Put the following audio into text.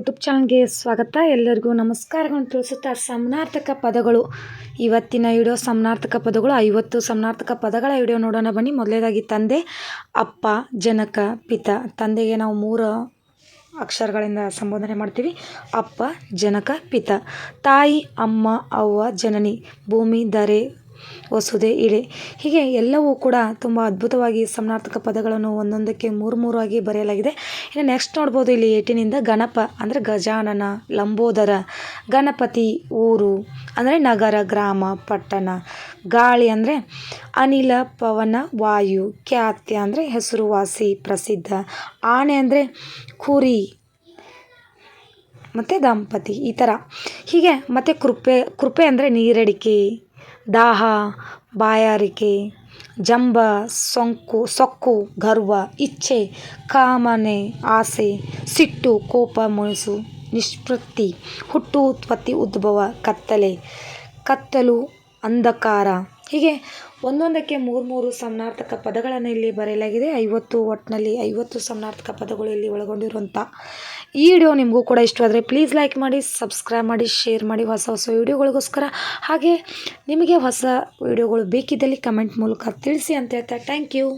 YouTube ಚಾನಲ್ಗೆ ಸ್ವಾಗತ. ಎಲ್ಲರಿಗೂ ನಮಸ್ಕಾರಗಳನ್ನು ತಿಳಿಸುತ್ತಾ ಸಮನಾರ್ಥಕ ಪದಗಳು. ಇವತ್ತಿನ ವಿಡಿಯೋ ಸಮನಾರ್ಥಕ ಪದಗಳು. ಐವತ್ತು ಸಮನಾರ್ಥಕ ಪದಗಳ ವಿಡಿಯೋ ನೋಡೋಣ ಬನ್ನಿ. ಮೊದಲೇದಾಗಿ ತಂದೆ, ಅಪ್ಪ, ಜನಕ, ಪಿತ. ತಂದೆಗೆ ನಾವು ಮೂರು ಅಕ್ಷರಗಳಿಂದ ಸಂಬೋಧನೆ ಮಾಡ್ತೀವಿ. ಅಪ್ಪ, ಜನಕ, ಪಿತ. ತಾಯಿ, ಅಮ್ಮ, ಅವ್ವ, ಜನನಿ. ಭೂಮಿ, ದರೆ ವಸುದೆ ಇಳೆ. ಹೀಗೆ ಎಲ್ಲವೂ ಕೂಡ ತುಂಬ ಅದ್ಭುತವಾಗಿ ಸಮನಾರ್ಥಕ ಪದಗಳನ್ನು ಒಂದೊಂದಕ್ಕೆ ಮೂರು ಮೂರು ಆಗಿ ಬರೆಯಲಾಗಿದೆ. ಇನ್ನು ನೆಕ್ಸ್ಟ್ ನೋಡ್ಬೋದು ಇಲ್ಲಿ ಏಟಿನಿಂದ ಗಣಪ, ಅಂದರೆ ಗಜಾನನ, ಲಂಬೋದರ, ಗಣಪತಿ, ಊರು, ಅಂದರೆ ನಗರ, ಗ್ರಾಮ, ಪಟ್ಟಣ, ಗಾಳಿ, ಅಂದರೆ ಅನಿಲ, ಪವನ, ವಾಯು, ಖ್ಯಾತ್ಯ, ಅಂದರೆ ಹೆಸರುವಾಸಿ, ಪ್ರಸಿದ್ಧ, ಆನೆ, ಅಂದರೆ ಕುರಿ, ಮತ್ತು ದಂಪತಿ, ಈ ಥರ ಹೀಗೆ ಮತ್ತು ಕೃಪೆ ಕೃಪೆ, ಅಂದರೆ ನೀರಡಿಕೆ ದಾಹ, ಬಾಯಾರಿಕೆ, ಜಂಬ, ಸೊಂಕು, ಸೊಕ್ಕು, ಗರ್ವ, ಇಚ್ಛೆ, ಕಾಮನೆ, ಆಸೆ, ಸಿಟ್ಟು, ಕೋಪ ಮುನಿಸು ನಿಷ್ಪತ್ತಿ ಹುಟ್ಟು ಉತ್ಪತ್ತಿ ಉದ್ಭವ, ಕತ್ತಲೆ, ಕತ್ತಲು, ಅಂಧಕಾರ ಹೀಗೆ ಒಂದೊಂದಕ್ಕೆ ಮೂರು ಮೂರು ಸಮನಾರ್ಥಕ ಪದಗಳನ್ನು ಇಲ್ಲಿ ಬರೆಯಲಾಗಿದೆ. ಐವತ್ತು ಒಟ್ಟಿನಲ್ಲಿ ಐವತ್ತು ಸಮನಾರ್ಥಕ ಪದಗಳು ಇಲ್ಲಿ ಒಳಗೊಂಡಿರುವಂಥ ಈ ವಿಡಿಯೋ ನಿಮಗೂ ಕೂಡ ಇಷ್ಟವಾದರೆ ಪ್ಲೀಸ್ ಲೈಕ್ ಮಾಡಿ, ಸಬ್ಸ್ಕ್ರೈಬ್ ಮಾಡಿ, ಶೇರ್ ಮಾಡಿ ಹೊಸ ಹೊಸ ವಿಡಿಯೋಗಳಿಗೋಸ್ಕರ. ಹಾಗೆ ನಿಮಗೆ ಹೊಸ ವಿಡಿಯೋಗಳು ಬೇಕಿದ್ದಲ್ಲಿ ಕಮೆಂಟ್ ಮೂಲಕ ತಿಳಿಸಿ ಅಂತ ಹೇಳ್ತಾ ಥ್ಯಾಂಕ್ ಯು.